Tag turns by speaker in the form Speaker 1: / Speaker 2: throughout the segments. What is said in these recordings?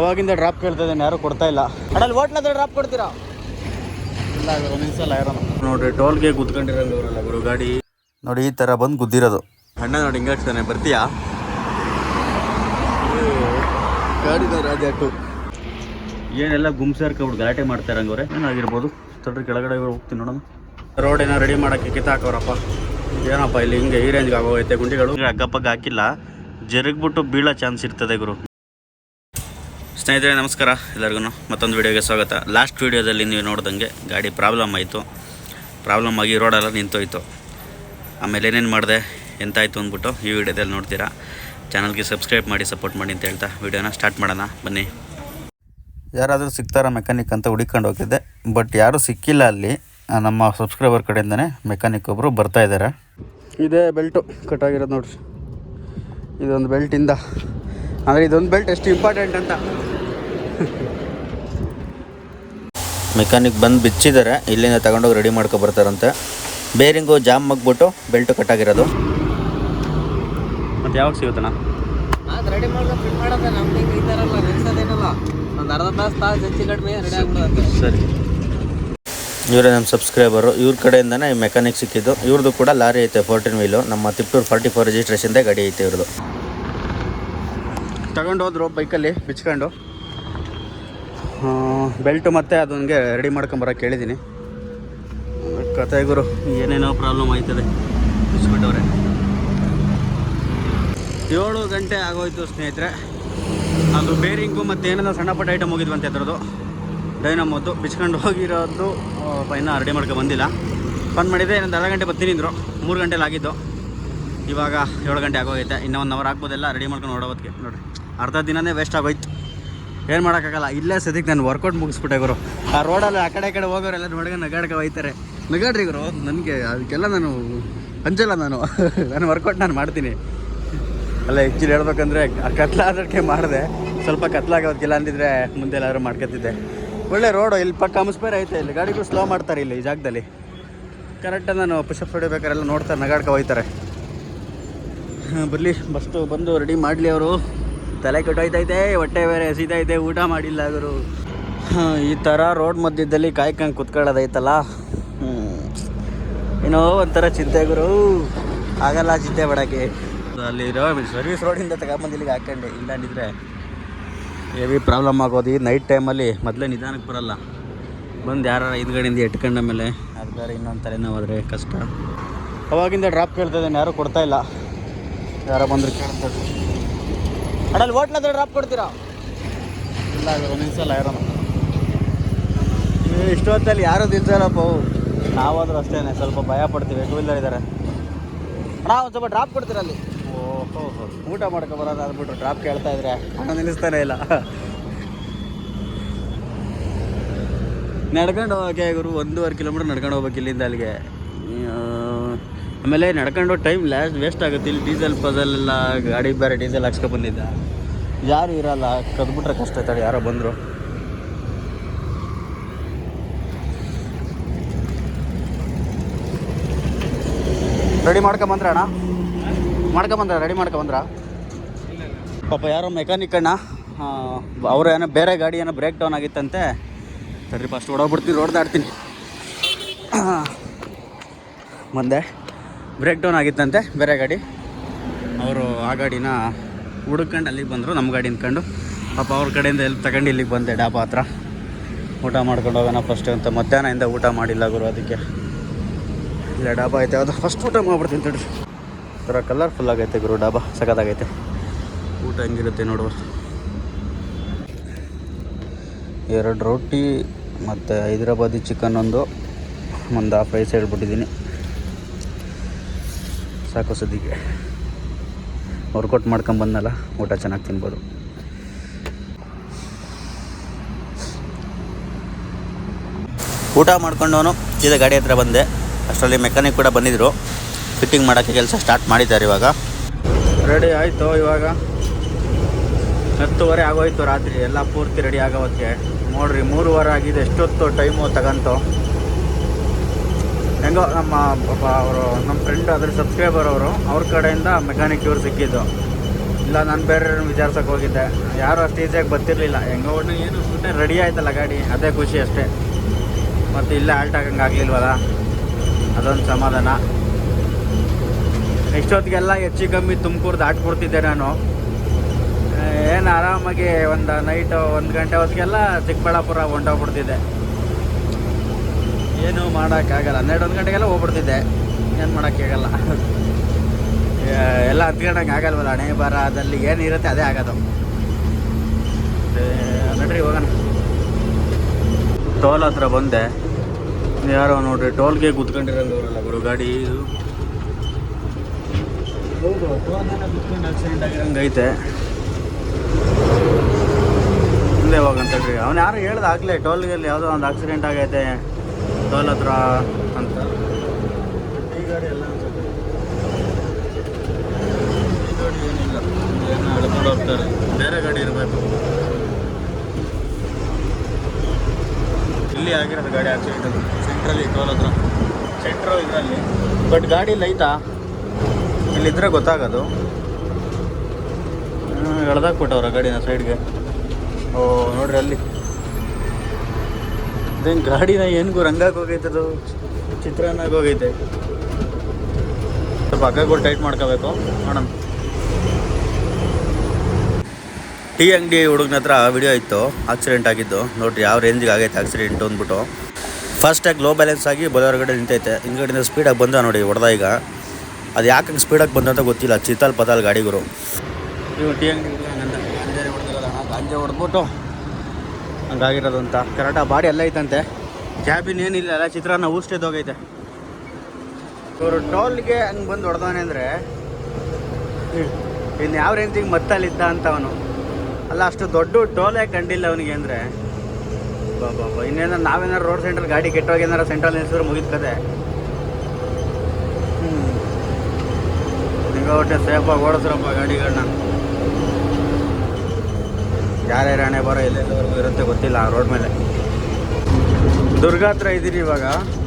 Speaker 1: ಅವಾಗಿಂದ ಡ್ರಾಪ್ ಕೇಳ್ತಾ ಇದ್ದೇನೆ ಯಾರು ಕೊಡ್ತಾ ಇಲ್ಲ. ಅಡಲ್ಲಿ ಹೋಟ್ಲದ ಡ್ರಾಪ್ ಕೊಡ್ತೀರಾ? ಇಲ್ಲ ನಿಲ್ಸಲ್ಲ ಯಾರು ನೋಡ್ರಿ ಟೋಲ್ಗೆ ಕುತ್ಕೊಂಡಿರೋಲ್ಲ ಗುರು ಗಾಡಿ. ನೋಡಿ ಈ ಥರ ಬಂದು ಗುದ್ದಿರೋದು. ಅಣ್ಣ ನೋಡಿ ಹಿಂಗಾಗ್ತಾನೆ ಬರ್ತೀಯಾ? ಗಾಡಿದ ರಾಜಾಟು ಏನೆಲ್ಲ ಗುಮ್ಸರ್ಕೊಬಿಟ್ಟು ಗಲಾಟೆ ಮಾಡ್ತಾರೆ ಹಂಗವ್ರೆ ಏನಾಗಿರ್ಬೋದು ತಡ್ರಿ ಕೆಳಗಡೆ ಹೋಗ್ತೀನಿ ನೋಡೋಣ ರೋಡ್ ಏನೋ ರೆಡಿ ಮಾಡೋಕ್ಕೆ ಕಿತ್ತಾಕವ್ರಪ್ಪ. ಏನಪ್ಪ ಇಲ್ಲಿ ಹಿಂಗೆ ಈ ರೇಂಜ್ಗೆ ಆಗೋಗೈತೆ ಗುಂಡಿಗಳು? ಅಕ್ಕಪಕ್ಕ ಹಾಕಿಲ್ಲ. ಜರುಗ್ಬಿಟ್ಟು ಬೀಳೋ ಚಾನ್ಸ್ ಇರ್ತದೆ ಗುರು. ಸ್ನೇಹಿತರೆ ನಮಸ್ಕಾರ. ಎಲ್ಲರಿಗೂ ಮತ್ತೊಂದು ವೀಡಿಯೋಗೆ ಸ್ವಾಗತ. ಲಾಸ್ಟ್ ವಿಡಿಯೋದಲ್ಲಿ ನೀವು ನೋಡ್ದಂಗೆ ಗಾಡಿ ಪ್ರಾಬ್ಲಮ್ ಆಯಿತು. ಪ್ರಾಬ್ಲಮ್ ಆಗಿ ರೋಡೆಲ್ಲ ನಿಂತೋಯ್ತು. ಆಮೇಲೆ ಏನೇನು ಮಾಡಿದೆ ಎಂತಾಯಿತು ಅಂದ್ಬಿಟ್ಟು ಈ ವಿಡಿಯೋದಲ್ಲಿ ನೋಡ್ತೀರಾ. ಚಾನಲ್ಗೆ ಸಬ್ಸ್ಕ್ರೈಬ್ ಮಾಡಿ ಸಪೋರ್ಟ್ ಮಾಡಿ ಅಂತ ಹೇಳ್ತಾ ವಿಡಿಯೋನ ಸ್ಟಾರ್ಟ್ ಮಾಡೋಣ. ಬನ್ನಿ. ಯಾರಾದರೂ ಸಿಗ್ತಾರಾ ಮೆಕ್ಯಾನಿಕ್ ಅಂತ ಹುಡುಕೊಂಡು ಹೋಗಿದ್ದೆ ಬಟ್ ಯಾರೂ ಸಿಕ್ಕಿಲ್ಲ ಅಲ್ಲಿ. ನಮ್ಮ ಸಬ್ಸ್ಕ್ರೈಬರ್ ಕಡೆಯಿಂದನೇ ಮೆಕ್ಯಾನಿಕ್ ಒಬ್ಬರು ಬರ್ತಾ ಇದ್ದಾರೆ ಇದೇ ಬೆಲ್ಟು ಕಟ್ಟಾಗಿರೋದು ನೋಡ್ರಿ. ಇದೊಂದು ಬೆಲ್ಟಿಂದ. ಅಂದರೆ ಇದೊಂದು ಬೆಲ್ಟ್ ಎಷ್ಟು ಇಂಪಾರ್ಟೆಂಟ್ ಅಂತ. ಮೆಕ್ಯಾನಿಕ್ ಬಂದು ಬಿಚ್ಚಿದ್ದಾರೆ ಇಲ್ಲಿಂದ ತಗೊಂಡೋಗಿ ರೆಡಿ ಮಾಡ್ಕೊ ಬರ್ತಾರಂತೆ. ಬೇರಿಂಗು ಜಾಮ್ ಮಗ್ಬಿಟ್ಟು ಬೆಲ್ಟು ಕಟ್ಟಾಗಿರೋದು ಮತ್ತೆ ಯಾವಾಗ ಸಿಗುತ್ತಣ್ಣ?
Speaker 2: ಅದು ರೆಡಿ ಮಾಡ್ಕೊಂಡು ಫಿಟ್ ಮಾಡೋದು ನಮ್ದು ಈ ಥರ ಅಲ್ಲ ನಿಲ್ಸೋದೇನಲ್ಲ ಒಂದು ಅರ್ಧ ತಾಸು ತಾಸು ಹೆಚ್ಚು ಕಡಿಮೆ ರೆಡಿ ಆಗ್ಬಿಡುತ್ತೆ.
Speaker 1: ಸರಿ. ಇವರೇ ನಮ್ಮ ಸಬ್ಸ್ಕ್ರೈಬರು ಇವ್ರ ಕಡೆಯಿಂದನೇ ಈ ಮೆಕ್ಯಾನಿಕ್ ಸಿಕ್ಕಿದ್ದು. ಇವ್ರದ್ದು ಕೂಡ ಲಾರಿ ಐತೆ ಫೋರ್ಟೀನ್ ವೀಲು ನಮ್ಮ ತಿಪ್ಟೂರು ಫಾರ್ಟಿ ಫೋರ್ ರಿಜಿಸ್ಟ್ರೇಷನ್ದೇ ಗಾಡಿ ಐತೆ ಇವ್ರದ್ದು ತಗೊಂಡು ಹೋದ್ರು ಬೈಕಲ್ಲಿ ಬಿಚ್ಕೊಂಡು. ಬೆಲ್ಟು ಮತ್ತು ಅದೊಂಗೆ ರೆಡಿ ಮಾಡ್ಕೊಂಬರಕ್ಕೆ ಹೇಳಿದ್ದೀನಿ ಕತೆ ಗುರು ಏನೇನೋ ಪ್ರಾಬ್ಲಮ್ ಆಯ್ತದೆ. ಬಿಚ್ಬಿಟ್ಟವ್ರೆ ಏಳು ಗಂಟೆ ಆಗೋಯ್ತು ಸ್ನೇಹಿತರೆ. ಅದು ಬೇರಿಂಗು ಮತ್ತು ಏನೇನೋ ಸಣ್ಣ ಪುಟ್ಟ ಐಟಮ್ ಹೋಗಿದ್ವಂತೆ ಡೈನಮ್ ಡೈನಮೋದು ಬಿಚ್ಕೊಂಡು ಹೋಗಿರೋದು ಪೈನ ರೆಡಿ ಮಾಡ್ಕೊಂಡು ಬಂದಿಲ್ಲ. ಬಂದ್ ಮಾಡಿದರೆ ಇನ್ನೊಂದು ಅರ್ಧ ಗಂಟೆ ಬರ್ತೀನಿ ಅಂದರು. ಮೂರು ಗಂಟೆಲಿ ಆಗಿದ್ದು. ಇವಾಗ ಏಳು ಗಂಟೆ ಆಗೋಗೈತೆ. ಇನ್ನೂ ಒಂದು ಅವರ್ ಆಗ್ಬೋದೆಲ್ಲ ರೆಡಿ ಮಾಡ್ಕೊಂಡು ಹೊಡೋದಕ್ಕೆ ನೋಡಿ ಅರ್ಧ ದಿನನೇ ವೇಸ್ಟ್ ಆಗೋಯ್ತು. ಏನು ಮಾಡೋಕ್ಕಾಗಲ್ಲ? ಇಲ್ಲೇ ಸದ್ಯಕ್ಕೆ ನಾನು ವರ್ಕೌಟ್ ಮುಗಿಸ್ಬಿಟ್ಟೆ ಗುರು. ಆ ರೋಡಲ್ಲಿ ಆ ಕಡೆ ಕಡೆ ಹೋಗೋರೆಲ್ಲ ನೋಡಿಗೆ ನಗಾಡ್ಕೆ ಹೋಯ್ತಾರೆ. ನಗಾಡ್ರಿ ಗುರು, ನನಗೆ ಅದಕ್ಕೆಲ್ಲ ನಾನು ಅಂಜಲ್ಲ ನಾನು. ನಾನು ವರ್ಕೌಟ್ ನಾನು ಮಾಡ್ತೀನಿ. ಅಲ್ಲ ಆ್ಯಕ್ಚುಲಿ ಹೇಳ್ಬೇಕಂದ್ರೆ ಆ ಕತ್ಲಾದಕ್ಕೆ ಮಾಡಿದೆ. ಸ್ವಲ್ಪ ಕತ್ಲಾಗೋದಕ್ಕಿಲ್ಲ ಅಂದಿದ್ರೆ ಮುಂದೆ ಎಲ್ಲಾದರೂ ಮಾಡ್ಕೊತಿದ್ದೆ. ಒಳ್ಳೆ ರೋಡು ಇಲ್ಲಿ ಪಕ್ಕ ಮುಸ್ಪೇರ್ ಐತೆ ಇಲ್ಲಿ. ಗಾಡಿಗಳು ಸ್ಲೋ ಮಾಡ್ತಾರೆ ಇಲ್ಲಿ ಈ ಜಾಗದಲ್ಲಿ. ಕರೆಕ್ಟಾಗಿ ನಾನು ಪುಷಪ್ ಹೊಡಿಬೇಕಾರೆಲ್ಲ ನೋಡ್ತಾರೆ ನಗಾಡ್ಕ ಹೋಯ್ತಾರೆ. ಬರಲಿ ಬಸ್ಟು ಬಂದು ರೆಡಿ ಮಾಡಲಿ ಅವರು. ತಲೆ ಕೆಟ್ಟೋಯ್ತೈತೆ, ಹೊಟ್ಟೆ ಬೇರೆ ಹಸಿತೈತೆ, ಊಟ ಮಾಡಿಲ್ಲ ಗುರು. ಈ ಥರ ರೋಡ್ ಮಧ್ಯದಲ್ಲಿ ಕಾಯ್ಕೊಂಡು ಕುತ್ಕೊಳ್ಳೋದೈತಲ್ಲ. ಏನೋ ಒಂಥರ ಚಿಂತೆ ಗುರು. ಆಗಲ್ಲ ಚಿಂತೆ ಬಡಕ್ಕೆ ಅಲ್ಲಿರೋ ಸರ್ವಿಸ್ ರೋಡಿಂದ ತಗೊಂಬಂದು ಇಲ್ಲಿಗೆ ಹಾಕೊಂಡೆ. ಇಲ್ಲ ಅಂದಿದ್ರೆ ಹೆವಿ ಪ್ರಾಬ್ಲಮ್ ಆಗೋದು. ಈ ನೈಟ್ ಟೈಮಲ್ಲಿ ಮೊದಲೇ ನಿಧಾನಕ್ಕೆ ಬರಲ್ಲ. ಬಂದು ಯಾರು ಹಿಂದ್ಗಡೆಯಿಂದ ಎಟ್ಕೊಂಡ ಮೇಲೆ ಅದು ಬೇರೆ ಇನ್ನೊಂದು ತಲೆನೋವಾದರೆ ಕಷ್ಟ. ಅವಾಗಿಂದ ಡ್ರಾಪ್ ಕೇಳ್ತಾ ಇದ್ದೇನೆ. ಯಾರೂ ಕೊಡ್ತಾ ಇಲ್ಲ. ಯಾರೋ ಬಂದರು ಕೇಳ್ತಾರೆ. ಅಡಲ್ಲಿ ಹೋಟ್ಲದ ಡ್ರಾಪ್ ಕೊಡ್ತೀರಾ? ಇಲ್ಲ ನಿಲ್ಸಲ್ಲ ಯಾರೋ ಇಷ್ಟೊತ್ತಲ್ಲಿ ಯಾರು ನಿಲ್ಸಲ್ಲಪ್ಪ ನಾವಾದ್ರೂ ಅಷ್ಟೇ ಸ್ವಲ್ಪ ಭಯ ಪಡ್ತೀವಿ ಟೂ ವೀಲರ್ ಇದ್ದಾರೆ ಅಣ್ಣ ಒಂದು ಸ್ವಲ್ಪ ಡ್ರಾಪ್ ಕೊಡ್ತೀರ ಅಲ್ಲಿ? ಓಹೋ ಊಟ ಮಾಡ್ಕೊ ಬರೋದು ಅಂದ್ಬಿಟ್ಟು ಡ್ರಾಪ್ ಕೇಳ್ತಾ ಇದ್ರೆ. ಹಣ ನಿಲ್ಲಿಸ್ತಾನೆ ಇಲ್ಲ. ನಡ್ಕೊಂಡು ಹೋಗಕ್ಕೆ ಗುರು ಒಂದೂವರೆ ಕಿಲೋಮೀಟ್ರ್ ನಡ್ಕೊಂಡು ಹೋಗ್ಬೇಕು ಇಲ್ಲಿಂದ ಅಲ್ಲಿಗೆ. ಆಮೇಲೆ ನಡ್ಕೊಂಡು ಟೈಮ್ ಲಾಸ್ಟ್ ವೇಸ್ಟ್ ಆಗುತ್ತೆ. ಇಲ್ಲಿ ಡೀಸೆಲ್ ಪಜಲ್ ಎಲ್ಲ ಗಾಡಿ ಬೇರೆ ಡೀಸೆಲ್ ಹಾಕ್ಸ್ಕೊ ಬಂದಿದ್ದ. ಯಾರು ಇರಲ್ಲ, ಕದ್ಬಿಟ್ರೆ ಕಷ್ಟ ತಡಿ, ಯಾರೋ ಬಂದರು. ರೆಡಿ ಮಾಡ್ಕೊಂಬಂದ್ರ ಅಣ್ಣ? ಮಾಡ್ಕೊಂಬಂದ್ರ ರೆಡಿ ಮಾಡ್ಕೊಂಬಂದ್ರ ಪಾಪ ಯಾರೋ ಮೆಕ್ಯಾನಿಕ್ ಅಣ್ಣ. ಅವ್ರ ಏನೋ ಬೇರೆ ಗಾಡಿ ಏನೋ ಬ್ರೇಕ್ ಡೌನ್ ಆಗಿತ್ತಂತೆ. ಸರಿ ಫಸ್ಟ್ ಓಡೋಗ್ಬಿಡ್ತೀನಿ ರೋಡ್ದಾಡ್ತೀನಿ ಮುಂದೆ ಬ್ರೇಕ್ ಡೌನ್ ಆಗಿತ್ತಂತೆ, ಬೇರೆ ಗಾಡಿ. ಅವರು ಆ ಗಾಡಿನ ಹುಡುಕೊಂಡು ಅಲ್ಲಿಗೆ ಬಂದರು, ನಮ್ಮ ಗಾಡಿ ನಿಂತ್ಕೊಂಡು ಪಾಪ ಅವ್ರ ಕಡೆಯಿಂದ ಎಲ್ಲಿ ತಗೊಂಡು ಇಲ್ಲಿಗೆ ಬಂದೆ ಡಾಬಾ ಹತ್ರ. ಊಟ ಮಾಡ್ಕೊಂಡು ಹೋಗೋಣ ಫಸ್ಟ್ ಅಂತ. ಮಧ್ಯಾಹ್ನದಿಂದ ಊಟ ಮಾಡಿಲ್ಲ ಗುರು ಅದಕ್ಕೆ. ಇಲ್ಲ, ಡಾಬಾ ಐತೆ. ಅದು ಫಸ್ಟ್ ಊಟ ಮಾಡ್ಬಿಡ್ತೀನಿ ತಡ್ರಿ. ಥರ ಕಲರ್ಫುಲ್ ಆಗೈತೆ ಗುರು ಡಾಬಾ, ಸಖತ್ತಾಗೈತೆ. ಊಟ ಹೆಂಗಿರುತ್ತೆ ನೋಡುವ. ಎರಡು ರೊಟ್ಟಿ ಮತ್ತು ಹೈದ್ರಾಬಾದಿ ಚಿಕನ್ ಒಂದು. ಒಂದು ಹಾಫ್ ರೈಸ್ ಹೇಳ್ಬಿಟ್ಟಿದ್ದೀನಿ. ಸಾಕು ಸದ್ಯಕ್ಕೆ. ವರ್ಕೌಟ್ ಮಾಡ್ಕೊಂಬಂದಲ್ಲ ಊಟ ಚೆನ್ನಾಗಿ ತಿನ್ಬೋದು. ಊಟ ಮಾಡ್ಕೊಂಡವನು ಸೀದಾ ಗಾಡಿ ಹತ್ರ ಬಂದೆ. ಅಷ್ಟರಲ್ಲಿ ಮೆಕ್ಯಾನಿಕ್ ಕೂಡ ಬಂದಿದ್ದರು ಫಿಟ್ಟಿಂಗ್ ಮಾಡೋಕ್ಕೆ ಕೆಲಸ ಸ್ಟಾರ್ಟ್ ಮಾಡಿದ್ದಾರೆ ಇವಾಗ. ರೆಡಿ ಆಯಿತು ಇವಾಗ. ಹತ್ತುವರೆ ಆಗೋಯ್ತು ರಾತ್ರಿ, ಎಲ್ಲ ಪೂರ್ತಿ ರೆಡಿ ಆಗೋಕ್ಕೆ ನೋಡ್ರಿ, ಮೂರುವರೆ ಆಗಿದೆ, ಎಷ್ಟೊತ್ತು ಟೈಮು ತಗಂತು. ಹೆಂಗೋ ನಮ್ಮ ಪಾಪ ಅವರು, ನಮ್ಮ ಫ್ರೆಂಡ್ ಅದ್ರ ಸಬ್ಸ್ಕ್ರೈಬರ್ ಅವರು, ಅವ್ರ ಕಡೆಯಿಂದ ಮೆಕ್ಯಾನಿಕ್ ಇವ್ರು ಸಿಕ್ಕಿದ್ದು. ಇಲ್ಲ, ನಾನು ಬೇರೆ ವಿಚಾರ್ಸಕ್ಕೆ ಹೋಗಿದ್ದೆ. ಯಾರು ಅಷ್ಟು ಈಸಿಯಾಗಿ ಬರ್ತಿರ್ಲಿಲ್ಲ. ಹೆಂಗೋ ಒಟ್ಟು ಏನು ಸುಮ್ಮನೆ ರೆಡಿ ಆಯ್ತಲ್ಲ ಗಾಡಿ. ಅದೇ ಖುಷಿ ಅಷ್ಟೇ. ಮತ್ತು ಇಲ್ಲೇ ಆಲ್ಟ್ ಆಗಂಗೆ ಆಗಲಿಲ್ವಲ್ಲ? ಅದೊಂದು ಸಮಾಧಾನ. ಇಷ್ಟೊತ್ತಿಗೆಲ್ಲ ಹೆಚ್ಚು ಕಮ್ಮಿ ತುಮಕೂರು ದಾಟ್ಬಿಡ್ತಿದ್ದೆ ನಾನು. ಏನು ಆರಾಮಾಗಿ ಒಂದು ನೈಟು ಒಂದು ಗಂಟೆ ಹೊತ್ತಿಗೆಲ್ಲ ಚಿಕ್ಕಬಳ್ಳಾಪುರ ಹೊಂಟೋಗ್ಬಿಡ್ತಿದ್ದೆ. ಏನು ಮಾಡೋಕ್ಕಾಗಲ್ಲ. ಹನ್ನೆರಡು ಒಂದು ಗಂಟೆಗೆಲ್ಲ ಹೋಗ್ಬಿಡ್ತಿದ್ದೆ. ಏನು ಮಾಡೋಕ್ಕಾಗಲ್ಲ. ಎಲ್ಲ ಹತ್ಕೊಂಡಂಗೆ ಆಗಲ್ವಲ್ಲ ಹಣೆ ಬರದಲ್ಲಿ ಏನಿರುತ್ತೆ ಅದೇ ಆಗೋದು. ನಡ್ರಿ ಹೋಗೋಣ. ಟೋಲ್ ಹತ್ರ ಬಂದೆ. ಯಾರೋ ನೋಡ್ರಿ ಟೋಲ್ಗೆ ಕುತ್ಕೊಂಡಿರೋಲ್ಲ ಗುರು ಗಾಡಿ ಇದು. ಕುತ್ಕೊಂಡು ಆಕ್ಸಿಡೆಂಟ್ ಮುಂದೆ ಹೋಗಂತ. ಅವ್ನು ಯಾರು ಹೇಳ್ದಾಗಲೇ ಟೋಲ್ಗಲ್ಲಿ ಯಾವುದೋ ಒಂದು ಆಕ್ಸಿಡೆಂಟ್ ಆಗೈತೆ. ಟೋಲ್ ಹತ್ರ ಅಂತ. ಈ ಗಾಡಿ ಎಲ್ಲ ಗಾಡಿ ಏನಿಲ್ಲ ಏನೋ ಹೋಗ್ತಾರೆ ಬೇರೆ ಗಾಡಿ ಇರಬೇಕು. ಇಲ್ಲಿ ಆಗಿರೋದು ಗಾಡಿ ಆಕ್ಸಿಡೆಂಟ್ ಸೆಂಟ್ರಲ್ಲಿ ಟೋಲ್ ಹತ್ರ ಸೆಂಟ್ರು ಇದರಲ್ಲಿ. ಬಟ್ ಗಾಡಿ ಐತಾ ಇಲ್ಲಿದ್ರೆ ಗೊತ್ತಾಗೋದು. ಎಳ್ದಾಕ್ಬಿಟ್ಟವ್ರ ಗಾಡಿನ ಸೈಡ್ಗೆ ಓ, ನೋಡ್ರಿ ಅಲ್ಲಿ. ಇದೇನು ಗಾಡಿನ ಏನ್ಗೂ ರಂಗಕ್ ಹೋಗೈತೆ ಅದು? ಚಿತ್ರಾನ್ನಾಗ ಹೋಗೈತೆ. ಸ್ವಲ್ಪ ಹಗ್ಗಗಳು ಟೈಟ್ ಮಾಡ್ಕೋಬೇಕು. ನೋಡೋಣ. ಟೀ ಅಂಗಡಿ ಹುಡುಗನ ಹತ್ರ ವಿಡಿಯೋ ಇತ್ತು. ಆಕ್ಸಿಡೆಂಟ್ ಆಗಿದ್ದು. ನೋಡ್ರಿ ಯಾವ ರೇಂಜಿಗೆ ಆಗೈತೆ ಆಕ್ಸಿಡೆಂಟ್ ಅಂದ್ಬಿಟ್ಟು. ಫಸ್ಟಾಗಿ ಲೋ ಬ್ಯಾಲೆನ್ಸ್ ಆಗಿ ಹೊರಗಡೆ ನಿಂತೈತೆ. ಹಿಂದ್ಗಡೆಯಿಂದ ಸ್ಪೀಡಾಗಿ ಬಂದ ನೋಡಿ ಹೊಡೆದ ಈಗ. ಅದು ಯಾಕೆ ಸ್ಪೀಡಾಗಿ ಬಂದಂತ ಗೊತ್ತಿಲ್ಲ. ಚಿತ್ತಲ್ ಪತಾಲ್ ಗಾಡಿಗರು. ಇವು ಟೀ ಅಂಗಡಿ ಗಾಂಜಾ ಹೊಡೆದ್ಬಿಟ್ಟು ಹಂಗಾಗಿರೋದು ಅಂತ ಕರೆಕ್ಟಾಗಿ ಬಾಡಿ ಎಲ್ಲ ಐತಂತೆ. ಕ್ಯಾಬಿನ್ ಏನಿಲ್ಲ, ಅಲ್ಲ ಚಿತ್ರಾನ್ನ ಊಸ್ಟೇದ್ ಹೋಗೈತೆ. ಇವರು ಟೋಲ್ಗೆ ಹಂಗೆ ಬಂದು ಹೊಡೆದವನೆ ಅಂದರೆ ಇನ್ನು ಯಾವ ರೇಂಜಿಗೆ ಮತ್ತಲ್ಲಿದ್ದ ಅಂತ ಅವನು. ಅಲ್ಲ, ಅಷ್ಟು ದೊಡ್ಡ ಟೋಲೇ ಕಂಡಿಲ್ಲ ಅವನಿಗೆ ಅಂದರೆ ಬಾಬಾ ಇನ್ನೇನಾರು ನಾವೇನಾರು ರೋಡ್ ಸೆಂಟ್ರಲ್ ಗಾಡಿ ಕೆಟ್ಟೋಗಿ ಏನಾರು ಸೆಂಟ್ರಲ್ ನಿಲ್ಸಿದ್ರೆ ಮುಗಿದ ಕತೆ. ನಿಂಗ ಒಟ್ಟೆ ಸೇಫಾಗಿ ಓಡಿಸ್ರಪ್ಪ ಗಾಡಿಗಳನ್ನ ಯಾರ್ಯಾರು ಹಣೆ ಬರೋ ಎಲ್ಲೆಲ್ಲವರೆಗೂ ಇರುತ್ತೆ ಗೊತ್ತಿಲ್ಲ ಆ ರೋಡ್ ಮೇಲೆ. ದುರ್ಗ ಹತ್ರ ಇದ್ದೀರಿ ಇವಾಗ,